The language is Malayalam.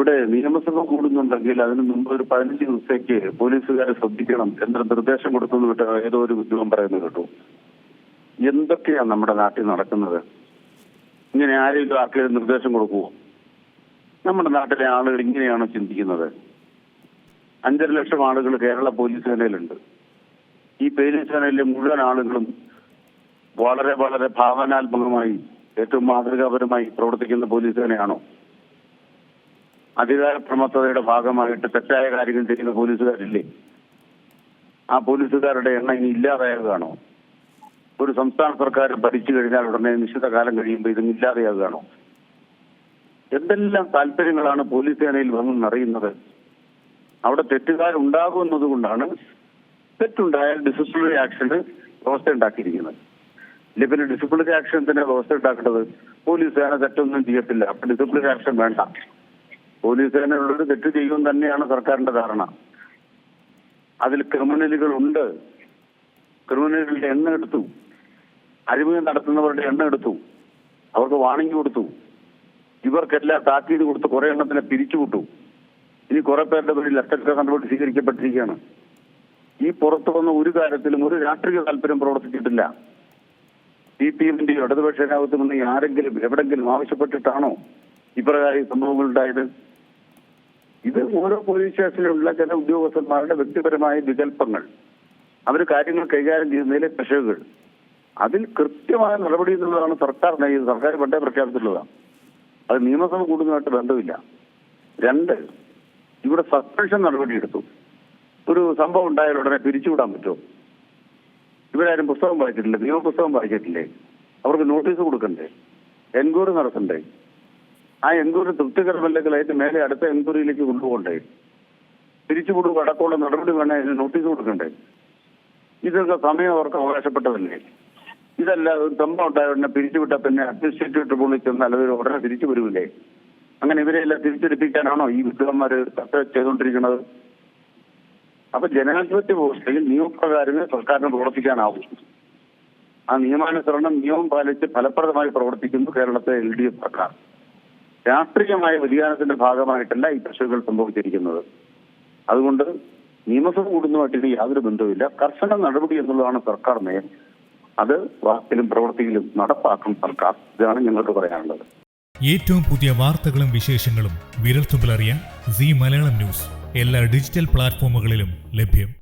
ഇവിടെ നിയമസഭ കൂടുന്നുണ്ടെങ്കിൽ അതിന് മുമ്പ് ഒരു പതിനഞ്ച് ദിവസത്തേക്ക് പോലീസുകാരെ ശ്രദ്ധിക്കണം എന്ന നിർദ്ദേശം കൊടുത്തു ഏതോ ഒരു ഉദ്യോഗം പറയുന്നത് കേട്ടു. എന്തൊക്കെയാണ് നമ്മുടെ നാട്ടിൽ നടക്കുന്നത്? ഇങ്ങനെ ആരെങ്കിലും ആർക്കെങ്കിലും നിർദ്ദേശം കൊടുക്കുമോ നമ്മുടെ നാട്ടിലെ ആളുകൾ ഇങ്ങനെയാണോ ചിന്തിക്കുന്നത്? അഞ്ചര ലക്ഷം ആളുകൾ കേരള പോലീസ് സേനയിലുണ്ട്. ഈ പോലീസ് സേനയിലെ മുഴുവൻ ആളുകളും വളരെ വളരെ ഭാവനാത്മകമായി ഏറ്റവും മാതൃകാപരമായി പ്രവർത്തിക്കുന്ന പോലീസ് സേനയാണോ? അധികാര പ്രമത്തതയുടെ ഭാഗമായിട്ട് തെറ്റായ കാര്യങ്ങൾ ചെയ്യുന്ന പോലീസുകാരില്ലേ? ആ പോലീസുകാരുടെ എണ്ണം ഇനി ഇല്ലാതാകുകയാണോ ഒരു സംസ്ഥാന സർക്കാർ ഭരിച്ചു കഴിഞ്ഞാൽ ഉടനെ നിശ്ചിത കാലം കഴിയുമ്പോൾ ഇതും ഇല്ലാതെയാകുകയാണോ എന്തെല്ലാം താല്പര്യങ്ങളാണ് പോലീസ് സേനയിൽ വന്നെന്നറിയുന്നത് നിറയുന്നത് അവിടെ തെറ്റുകാരുണ്ടാകുമെന്നത് കൊണ്ടാണ് തെറ്റുണ്ടായാൽ ഡിസിപ്ലിനറി ആക്ഷന് വ്യവസ്ഥ ഉണ്ടാക്കിയിരിക്കുന്നത്. ഇല്ല പിന്നെ ഡിസിപ്ലിനറി ആക്ഷൻ തന്നെ വ്യവസ്ഥ ഉണ്ടാക്കേണ്ടത് പോലീസ് സേന തെറ്റൊന്നും ചെയ്യത്തില്ല. അപ്പൊ ഡിസിപ്ലിനറി ആക്ഷൻ വേണ്ട. പോലീസ് സേനയുള്ളൊരു തെറ്റ് ചെയ്യും തന്നെയാണ് സർക്കാരിന്റെ ധാരണ. അതിൽ ക്രിമിനലുകൾ ഉണ്ട്. ക്രിമിനലുകളുടെ എണ്ണം എടുത്തു. അഴിമതി നടത്തുന്നവരുടെ എണ്ണം എടുത്തു. അവർക്ക് വാണിംഗ് കൊടുത്തു. ഇവർക്കെല്ലാം താക്കീത് കൊടുത്ത് കുറെ എണ്ണത്തിനെ പിരിച്ചുവിട്ടു ഇനി കുറെ പേരുടെ പേരിൽ അറ്റക്ക നടപടി സ്വീകരിക്കപ്പെട്ടിരിക്കുകയാണ്. ഈ പുറത്തു വന്ന ഒരു കാര്യത്തിലും ഒരു രാഷ്ട്രീയ താല്പര്യം പ്രവർത്തിച്ചിട്ടില്ല. സി പി എമ്മിന്റെയോ ഇടതുപക്ഷ നിന്ന് ആരെങ്കിലും എവിടെങ്കിലും ആവശ്യപ്പെട്ടിട്ടാണോ ഇപ്രകാരം ഈ സംഭവങ്ങൾ ഉണ്ടായത്? ഇത് ഓരോ പോലീസ് സ്റ്റേഷനിലുള്ള ചില ഉദ്യോഗസ്ഥന്മാരുടെ വ്യക്തിപരമായ വികല്പങ്ങൾ അവർ കാര്യങ്ങൾ കൈകാര്യം ചെയ്യുന്നതിലെ പിശകുകൾ. അതിൽ കൃത്യമായ നടപടി എന്നുള്ളതാണ് സർക്കാർ സർക്കാർ പണ്ടേ പ്രഖ്യാപിച്ചിട്ടുള്ളതാണ്. അത് നിയമസഭ കൂടുന്നതായിട്ട് ബന്ധമില്ല. രണ്ട് ഇവിടെ സസ്പെൻഷൻ നടപടി എടുത്തു. ഒരു സംഭവം ഉണ്ടായാൽ ഉടനെ പിരിച്ചുവിടാൻ പറ്റുമോ? ഇവരാരും പുസ്തകം വായിച്ചിട്ടില്ല. നിയമപുസ്തകം വായിച്ചിട്ടില്ലേ? അവർക്ക് നോട്ടീസ് കൊടുക്കണ്ടേ? എൻക്വയറി നടത്തണ്ടേ? ആ എൻക്വയറി തൃപ്തികരമല്ലെങ്കിൽ മേലെ അടുത്ത എൻക്വയറിയിലേക്ക് കൊണ്ടുപോകണ്ടേ? പിരിച്ചുവിടുക അടക്കമുള്ള നടപടി വേണേ അതിന് നോട്ടീസ് കൊടുക്കണ്ടേ? ഇതൊക്കെ സമയം അവർക്ക് അവകാശപ്പെട്ടതല്ലേ? ഇതല്ല ഒരു സംഭവം ഉണ്ടായ ഉടനെ പിരിച്ചുവിട്ട പിന്നെ അഡ്മിനിസ്ട്രേറ്റീവ് ട്രിബ്യൂണലിൽ ചെന്നാൽ അവർ ഉടനെ തിരിച്ചു വരൂലേ അങ്ങനെ ഇവരെല്ലാം തിരിച്ചെടുപ്പിക്കാനാണോ ഈ വിദ്വാന്മാര് ചർച്ച ചെയ്തുകൊണ്ടിരിക്കുന്നത്? അപ്പൊ ജനാധിപത്യ വ്യവസ്ഥയിൽ നിയമപ്രകാരമേ സർക്കാരിന് പ്രവർത്തിക്കാനാവൂ. ആ നിയമാനുസരണം നിയമം പാലിച്ച് ഫലപ്രദമായി പ്രവർത്തിക്കുന്നു കേരളത്തെ എൽ ഡി എഫ് സർക്കാർ. രാഷ്ട്രീയമായ വ്യതിയാനത്തിന്റെ ഭാഗമായിട്ടല്ല ഈ പ്രശ്നങ്ങൾ സംഭവിച്ചിരിക്കുന്നത്. അതുകൊണ്ട് നിയമസഭ കൂടുന്നതുമായിട്ട് ഇനി യാതൊരു ബന്ധവുമില്ല. കർശന നടപടി എന്നുള്ളതാണ് സർക്കാർ നയം അത് വാക്കിലും പ്രവൃത്തിയിലും നടപ്പാക്കും സർക്കാർ. ഇതാണ് ഞങ്ങൾക്ക് പറയാനുള്ളത്. ഏറ്റവും പുതിയ വാർത്തകളും വിശേഷങ്ങളും വിരൽത്തുമ്പിലറിയാൻ സി മലയാളം ന്യൂസ്. എല്ലാ ഡിജിറ്റൽ പ്ലാറ്റ്ഫോമുകളിലും ലഭ്യം.